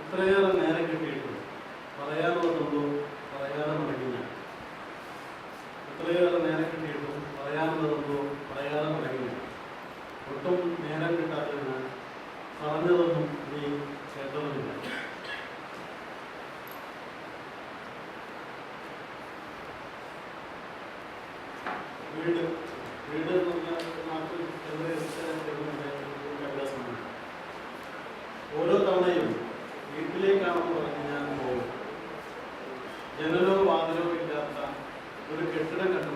ഇത്രയേറെ നേരം കിട്ടിയിട്ടുണ്ട്. പറയാനുള്ളതെന്തോ പറയാതെ മടങ്ങി ഞാൻ ഇത്രയേറെ നേരം കിട്ടിയിട്ടും പറയാനുള്ളതെന്തോ പറയാതെ മടങ്ങി ഞാൻ ഒട്ടും നേരം കിട്ടാത്തതിനാൽ പറഞ്ഞതൊന്നും നീ കേട്ടതുമില്ല വീട് വീട് എന്ന് പറഞ്ഞാൽ നാട്ടിൽ വ്യത്യാസമാണ് ഓരോ തവണയും വീട്ടിലേക്കാണെന്ന് പറഞ്ഞ് ഞാൻ പോകും ജനലോ വാതിലോ ഇല്ലാത്ത ഒരു കെട്ടിടം കണ്ടു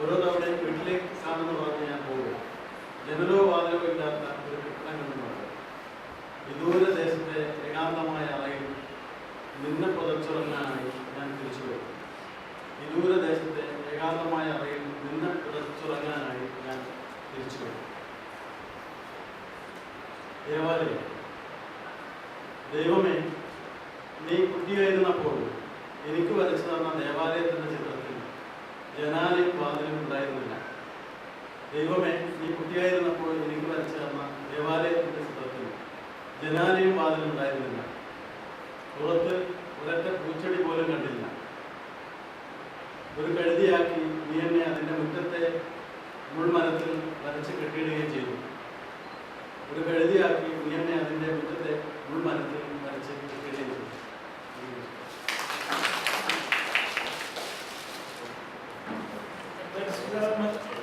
ഓരോ തവണയും സാധനം പറഞ്ഞ് ഞാൻ പോകും ജനലോ വാതിലോ ഇല്ലാത്ത ഒരു കെട്ടിടം കണ്ടു വിദൂര ദേശത്തെ ഏകാന്തമായ അറയിൽ നിന്നെ പുതച്ചുറങ്ങാനായി ഞാൻ തിരിച്ചു വരും വിദൂര ദേശത്തെ ഏകാന്തമായ അറയിൽ നിന്ന് പുതച്ചുറങ്ങാനായി ഞാൻ തിരിച്ചു വരും ദേവാലയം. ദൈവമേ നീ കുട്ടിയായിരുന്നപ്പോൾ എനിക്ക് വരച്ചു തന്ന ദേവാലയത്തിന്റെ ചിത്രത്തിൽ ജനാലയും വാതിലും ഉണ്ടായിരുന്നില്ല. ദൈവമേ നീ കുട്ടിയായിരുന്നപ്പോൾ എനിക്ക് വരച്ചു തന്ന ദേവാലയത്തിന്റെ ചിത്രത്തിൽ ജനാലയും വാതിലും ഉണ്ടായിരുന്നില്ല. പുറത്ത് ഒരൊറ്റ പൂച്ചെടി പോലും കണ്ടില്ല. ഒരു കഴുതിയാക്കി നീ എന്നെ അതിന്റെ മുറ്റത്തെ മുൾമരത്തിൽ വരച്ച് കെട്ടിയിടുകയും ചെയ്തു. ഒരു കഴുതിയാക്കി നീ Bringst du das?